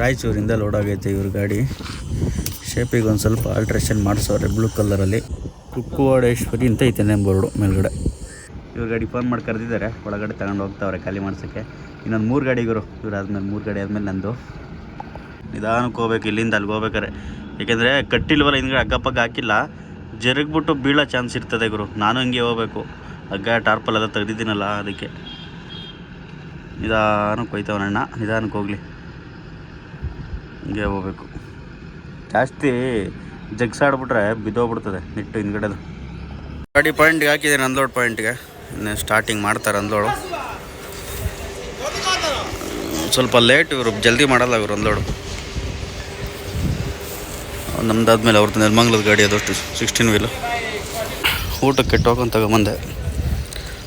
Speaker 1: ರಾಯಚೂರಿಂದ ಲೋಡ್ ಆಗೈತೆ ಇವ್ರ ಗಾಡಿ. ಶೇಪಿಗೆ ಒಂದು ಸ್ವಲ್ಪ ಆಲ್ಟ್ರೇಷನ್ ಮಾಡಿಸೋರೆ ಬ್ಲೂ ಕಲರಲ್ಲಿ ಕುಕ್ಕುವಾಡೇಶ್ವರಿ ಅಂತ ಐತೆ ಬೋರ್ಡು ಮೇಲ್ಗಡೆ. ಇವ್ರ ಗಾಡಿ ಫೋನ್ ಮಾಡಿ ಕರೆದಿದ್ದಾರೆ. ಒಳಗಡೆ ತಗೊಂಡು ಹೋಗ್ತಾವ್ರೆ ಖಾಲಿ ಮಾಡ್ಸೋಕ್ಕೆ. ಇನ್ನೊಂದು ಮೂರು ಗಾಡಿಗರು ಇವ್ರು. ಆದ್ಮೇಲೆ ಮೂರು ಗಾಡಿ ಆದಮೇಲೆ ನಂದು. ನಿಧಾನಕ್ಕೆ ಹೋಗ್ಬೇಕು, ಇಲ್ಲಿಂದ ಅಲ್ಲಿಗೆ ಹೋಗ್ಬೇಕಾರೆ ಏಕೆಂದರೆ ಕಟ್ಟಿಲ್ವಲ್ಲ ಹಿಂದ್ಗಡೆ ಅಕ್ಕಪಕ್ಕ ಹಾಕಿಲ್ಲ. ಜರುಗ್ಬಿಟ್ಟು ಬೀಳೋ ಚಾನ್ಸ್ ಇರ್ತದೆ ಗುರು. ನಾನು ಹಿಂಗೆ ಹೋಗ್ಬೇಕು. ಹಗ್ಗ ಟಾರ್ಪಲ್ ಎಲ್ಲ ತೆಗ್ದಿದ್ದೀನಲ್ಲ ಅದಕ್ಕೆ. ನಿಧಾನಕ್ಕೆ ಹೋಯ್ತವನಣ್ಣ ನಿಧಾನಕ್ಕೆ ಹೋಗಲಿ. ಹಿಂಗೆ ಹೋಗ್ಬೇಕು. ಜಾಸ್ತಿ ಜಗ್ಸಾಡ್ಬಿಟ್ರೆ ಬಿದ್ದೋಗ್ಬಿಡ್ತದೆ, ನಿಟ್ಟು ಹಿಂದ್ಗಡೆದು. ಗಾಡಿ ಪಾಯಿಂಟ್ಗೆ ಹಾಕಿದ್ದೀನಿ ಅನ್ಲೋಡ್ ಪಾಯಿಂಟ್ಗೆ ಇನ್ನು ಸ್ಟಾರ್ಟಿಂಗ್ ಮಾಡ್ತಾರೆ ಅಂದ್ಲೋಡು. ಸ್ವಲ್ಪ ಲೇಟ್ ಇವರು ಜಲ್ದಿ ಮಾಡಲ್ಲ ಇವರು ಅಂದ್ಲೋಡು. ನಮ್ದಾದ್ಮೇಲೆ ಅವ್ರದ್ದು ನೆಲಮಂಗ್ಲದ ಗಾಡಿ ಅದಷ್ಟು ಸಿಕ್ಸ್ಟೀನ್ ವೀಲು ಊಟಕ್ಕೆ ಟೋಕನ್ ತಗೊಂಬಂದೆ.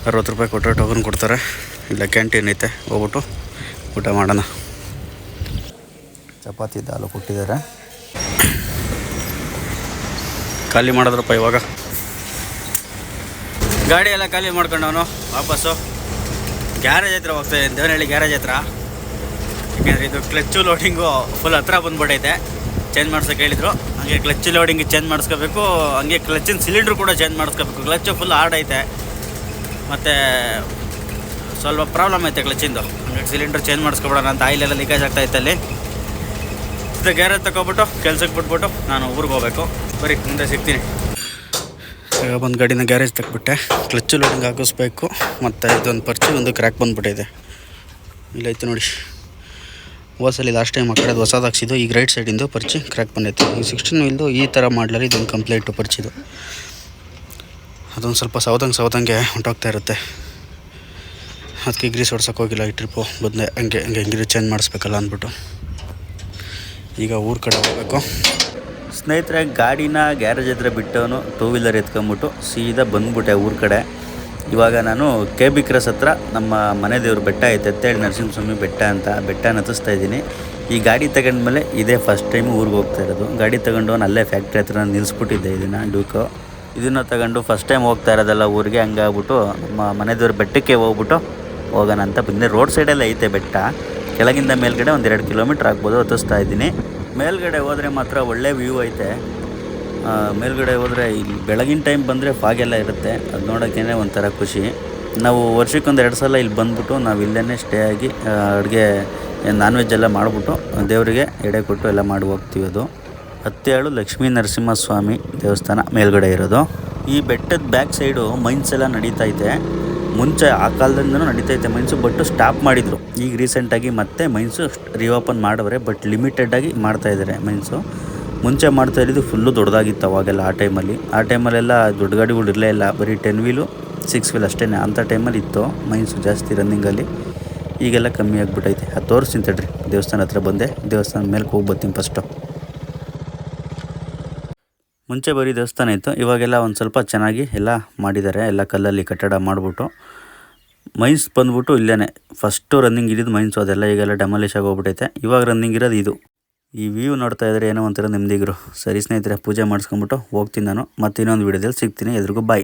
Speaker 1: ಅರವತ್ತು ರೂಪಾಯಿ ಕೊಟ್ಟರೆ ಟೋಕನ್ ಕೊಡ್ತಾರೆ. ಇಲ್ಲ ಕ್ಯಾಂಟೀನ್ ಐತೆ, ಹೋಗ್ಬಿಟ್ಟು ಊಟ ಮಾಡೋಣ.
Speaker 3: ಚಪಾತಿ ದಾಲು ಕೊಟ್ಟಿದ್ದಾರೆ.
Speaker 1: ಖಾಲಿ ಮಾಡಿದ್ರಪ್ಪ ಇವಾಗ. ಗಾಡಿ ಎಲ್ಲ ಖಾಲಿ ಮಾಡ್ಕೊಂಡವನು, ವಾಪಸ್ಸು. ಗ್ಯಾರೇಜ್ ಹತ್ರ ಹೋಗ್ತಾ ಇದ್ದೀನಿ, ದೇವನಹಳ್ಳಿ ಗ್ಯಾರೇಜ್ ಹತ್ರ. ಯಾಕೆಂದರೆ ಇದು ಕ್ಲಚ್ಚು ಲೋಡಿಂಗು ಫುಲ್ ಹತ್ರ ಬಂದ್ಬಿಟ್ಟೈತೆ. ಚೇಂಜ್ ಮಾಡ್ಸೋಕೆ ಹೇಳಿದ್ರು. ಹಂಗೆ ಕ್ಲಚ್ ಲೋಡಿಂಗ್ ಚೇಂಜ್ ಮಾಡಿಸ್ಕೋಬೇಕು. ಹಂಗೆ ಕ್ಲಚ್ಚಿನ ಸಿಲಿಂಡ್ರ್ ಕೂಡ ಚೇಂಜ್ ಮಾಡಿಸ್ಕೋಬೇಕು. ಕ್ಲಚ್ಚು ಫುಲ್ ಹಾರ್ಡ್ ಐತೆ. ಮತ್ತು ಸ್ವಲ್ಪ ಪ್ರಾಬ್ಲಮ್ ಐತೆ ಕ್ಲಚ್ಚಿಂದು. ಹಂಗೆ ಸಿಲಿಂಡ್ರ್ ಚೇಂಜ್ ಮಾಡಿಸ್ಕೊಬಿಡೋಣ ಅಂತ ಆಯಿಲ್ ಎಲ್ಲ ಲೀಕೇಜ್ ಆಗ್ತಾ ಇತ್ತಲ್ಲಿ ಇದು ಗ್ಯಾರೇಜ್ ತಗೊಬಿಟ್ಟು ಕೆಲ್ಸಕ್ಕೆ ಬಿಟ್ಬಿಟ್ಟು ನಾನು ಊರಿಗೆ ಹೋಗ್ಬೇಕು. ಬರೀ ಮುಂದೆ ಸಿಗ್ತೀನಿ. ಈಗ ಒಂದು ಗಾಡಿನ ಗ್ಯಾರೇಜ್ ತೆಗ್ಬಿಟ್ಟೆ ಕ್ಲಚ್ಚು ಲೋಡಿಂಗ್ ಹಾಕಿಸ್ಬೇಕು. ಮತ್ತು ಇದೊಂದು ಪರ್ಚಿ, ಒಂದು ಕ್ರ್ಯಾಕ್ ಬಂದುಬಿಟ್ಟಿದೆ. ಇಲ್ಲೈತೆ ನೋಡಿ. ಹೋಸಲಿ ಲಾಸ್ಟ್ ಟೈಮ್ ಆ ಕಡೆದು ಹೊಸದು ಹಾಕ್ಸಿದ್ದು. ಈಗ ರೈಟ್ ಸೈಡಿಂದು ಪರ್ಚಿ ಕ್ರ್ಯಾಕ್ ಬಂದೈತೆ ಈ ಸಿಕ್ಸ್ಟೀನ್ ಇಲ್ದು ಈ ಥರ ಮಾಡ್ಲರಿ ಇದೊಂದು ಕಂಪ್ಲೀಟು ಪರ್ಚಿದು ಅದೊಂದು ಸ್ವಲ್ಪ ಸೌದಂಗೆ ಸೌದಂಗೆ ಹೊಂಟೋಗ್ತಾ ಇರುತ್ತೆ. ಅದಕ್ಕೆ ಗ್ರೀಸ್ ಹೊಡ್ಸೋಕೆ ಹೋಗಿಲ್ಲ ಈ ಟ್ರಿಪ್ಪು ಬದನೆ ಹಂಗೆ ಹಂಗೆ ಗ್ರೀಸ್ ಚೇಂಜ್ ಮಾಡಿಸ್ಬೇಕಲ್ಲ ಅಂದ್ಬಿಟ್ಟು. ಈಗ ಊರ ಕಡೆ ಹೋಗ್ಬೇಕು. ಸ್ನೇಹಿತರೆ, ಗಾಡಿನ ಗ್ಯಾರೇಜ್ ಹತ್ರ ಬಿಟ್ಟವನು ಟೂ ವೀಲರ್ ಎತ್ಕೊಂಬಿಟ್ಟು ಸೀದಾ ಬಂದ್ಬಿಟ್ಟೆ ಊರ ಕಡೆ. ಇವಾಗ ನಾನು ಕೆ ಬಿ ಕ್ರಸ್ ಹತ್ರ ನಮ್ಮ ಮನೆ ದೇವ್ರ ಬೆಟ್ಟ ಐತೆ ಅಂತೇಳಿ ನರಸಿಂಹಸ್ವಾಮಿ ಬೆಟ್ಟ ಅಂತ ಬೆಟ್ಟ ಹತ್ತಿಸ್ತಾ ಇದ್ದೀನಿ. ಈ ಗಾಡಿ ತಗೊಂಡ್ಮೇಲೆ ಇದೇ ಫಸ್ಟ್ ಟೈಮ್ ಊರಿಗೆ ಹೋಗ್ತಾ ಇರೋದು. ಗಾಡಿ ತಗೊಂಡು ನಾನು ಅಲ್ಲೇ ಫ್ಯಾಕ್ಟ್ರಿ ಹತ್ರ ನಿಲ್ಲಿಸ್ಬಿಟ್ಟಿದ್ದೆ ಇದನ್ನು ಡ್ಯೂಕು ಇದನ್ನು ತಗೊಂಡು ಫಸ್ಟ್ ಟೈಮ್ ಹೋಗ್ತಾ ಇರೋದಲ್ಲ ಊರಿಗೆ, ಹಂಗಾಗ್ಬಿಟ್ಟು ನಮ್ಮ ಮನೆದೇವ್ರ ಬೆಟ್ಟಕ್ಕೆ ಹೋಗ್ಬಿಟ್ಟು ಹೋಗೋಣ ಅಂತ ಬಂದೆ. ರೋಡ್ ಸೈಡಲ್ಲೇ ಐತೆ ಬೆಟ್ಟ. ಕೆಳಗಿಂದ ಮೇಲ್ಗಡೆ ಒಂದೆರಡು ಕಿಲೋಮೀಟ್ರ್ ಆಗ್ಬೋದು, ಹತ್ತಿಸ್ತಾ ಇದ್ದೀನಿ. ಮೇಲ್ಗಡೆ ಹೋದರೆ ಮಾತ್ರ ಒಳ್ಳೆ ವ್ಯೂ ಐತೆ. ಮೇಲ್ಗಡೆ ಹೋದರೆ ಇಲ್ಲಿ ಬೆಳಗಿನ ಟೈಮ್ ಬಂದರೆ ಫಾಗೆಲ್ಲ ಇರುತ್ತೆ. ಅದು ನೋಡೋಕ್ಕೇ ಒಂಥರ ಖುಷಿ. ನಾವು ವರ್ಷಕ್ಕೊಂದು ಎರಡು ಸಲ ಇಲ್ಲಿ ಬಂದ್ಬಿಟ್ಟು ನಾವು ಇಲ್ಲೇ ಸ್ಟೇ ಆಗಿ ಅಡುಗೆ ನಾನ್ ವೆಜ್ ಎಲ್ಲ ಮಾಡಿಬಿಟ್ಟು ದೇವರಿಗೆ ಎಡೆ ಕೊಟ್ಟು ಎಲ್ಲ ಮಾಡಿ ಹೋಗ್ತೀವಿ ಅದು. ಹತ್ತೇಳು ಲಕ್ಷ್ಮೀ ನರಸಿಂಹಸ್ವಾಮಿ ದೇವಸ್ಥಾನ ಮೇಲ್ಗಡೆ ಇರೋದು. ಈ ಬೆಟ್ಟದ ಬ್ಯಾಕ್ ಸೈಡು ಮೈನ್ಸ್ ಎಲ್ಲ ನಡೀತೈತೆ ಮುಂಚೆ ಆ ಕಾಲದಿಂದನೂ ನಡೀತೈತೆ ಮೈನ್ಸು ಬಟ್ಟು ಸ್ಟಾಪ್ ಮಾಡಿದರು. ಈಗ ರೀಸೆಂಟಾಗಿ ಮತ್ತೆ ಮೈನ್ಸು ರಿಓಪನ್ ಮಾಡವ್ರೆ ಬಟ್ ಲಿಮಿಟೆಡಾಗಿ ಮಾಡ್ತಾ ಇದ್ದಾರೆ ಮೈನ್ಸು. ಮುಂಚೆ ಮಾಡ್ತಾ ಇದ್ದಿದ್ದು ಫುಲ್ಲು ದೊಡ್ಡದಾಗಿತ್ತು ಅವಾಗೆಲ್ಲ ಆ ಟೈಮಲ್ಲಿ ಆ ಟೈಮಲ್ಲೆಲ್ಲ ದೊಡ್ಡ ಗಾಡಿಗಳು ಇರಲೇ ಇಲ್ಲ. ಬರೀ ಟೆನ್ ವೀಲು ಸಿಕ್ಸ್ ವೀಲ್ ಅಷ್ಟೇ ಅಂಥ ಟೈಮಲ್ಲಿ ಇತ್ತು ಮೈನ್ಸು ಜಾಸ್ತಿ ರನ್ನಿಂಗಲ್ಲಿ ಈಗೆಲ್ಲ ಕಮ್ಮಿ ಆಗಿಬಿಟ್ಟೈತೆ ಅದು ತೋರಿಸ್ತೀನಿ ತಡ್ರಿ ದೇವಸ್ಥಾನ ಹತ್ರ ಬಂದೆ. ದೇವಸ್ಥಾನದ ಮೇಲೆ ಹೋಗಿ ಬರ್ತೀನಿ ಫಸ್ಟು ಮುಂಚೆ ಬರೀ ದೇವಸ್ಥಾನ ಇತ್ತು. ಇವಾಗೆಲ್ಲ ಒಂದು ಸ್ವಲ್ಪ ಚೆನ್ನಾಗಿ ಎಲ್ಲ ಮಾಡಿದ್ದಾರೆ. ಎಲ್ಲ ಕಲ್ಲಲ್ಲಿ ಕಟ್ಟಡ ಮಾಡಿಬಿಟ್ಟು. ಮೈನ್ಸ್ ಬಂದ್ಬಿಟ್ಟು ಇಲ್ಲೇ ಫಸ್ಟು ರನ್ನಿಂಗ್ ಇದ್ದಿದ್ದು ಮೈನ್ಸು, ಅದೆಲ್ಲ ಈಗೆಲ್ಲ ಡೆಮಾಲಿಷ್ ಆಗೋಗ್ಬಿಟ್ಟೈತೆ ಇವಾಗ ರನ್ನಿಂಗ್ ಇರೋದು ಇದು. ಈ ವ್ಯೂ ನೋಡ್ತಾ ಇದ್ರೆ ಏನೋ ಒಂಥರ ನೆಮ್ಮದಿಗರು ಸರಿ ಸ್ನೇಹಿತರೆ, ಪೂಜೆ ಮಾಡಿಸ್ಕೊಂಬಿಟ್ಟು ಹೋಗ್ತೀನಿ ನಾನು. ಮತ್ತೆ ಇನ್ನೊಂದು ವಿಡಿಯೋದಲ್ಲಿ ಸಿಗ್ತೀನಿ ಎಲ್ರಿಗೂ ಬಾಯ್